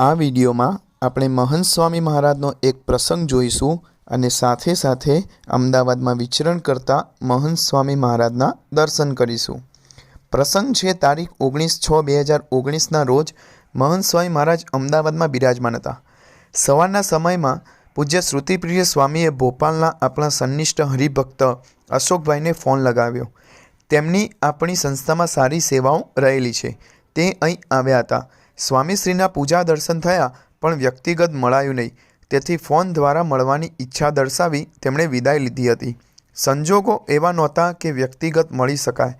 આ વિડીયોમાં આપણે મહંત સ્વામી મહારાજનો એક પ્રસંગ જોઈશું અને સાથે સાથે અમદાવાદમાં વિચરણ કરતા મહંત સ્વામી મહારાજના દર્શન કરીશું. પ્રસંગ છે તારીખ ઓગણીસ છ બે હજાર ઓગણીસના રોજ મહંત સ્વામી મહારાજ અમદાવાદમાં બિરાજમાન હતા. સવારના સમયમાં પૂજ્ય શ્રુતિપ્રિય સ્વામીએ ભોપાલના આપણા સન્નિષ્ઠ હરિભક્ત અશોકભાઈને ફોન લગાવ્યો. તેમની આપણી સંસ્થામાં સારી સેવાઓ રહેલી છે. તે અહીં આવ્યા હતા. સ્વામીશ્રીના પૂજા દર્શન થયા, પણ વ્યક્તિગત મળાયું નહીં. તેથી ફોન દ્વારા મળવાની ઈચ્છા દર્શાવી તેમણે વિદાય લીધી હતી. સંજોગો એવા નહોતા કે વ્યક્તિગત મળી શકાય.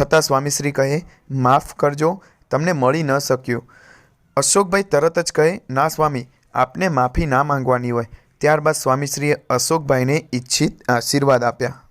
છતાં સ્વામીશ્રી કહે, માફ કરજો, તમને મળી ન શક્યું. અશોકભાઈ તરત જ કહે, ના સ્વામી, આપને માફી ના માંગવાની હોય. ત્યારબાદ સ્વામીશ્રીએ અશોકભાઈને ઈચ્છિત આશીર્વાદ આપ્યા.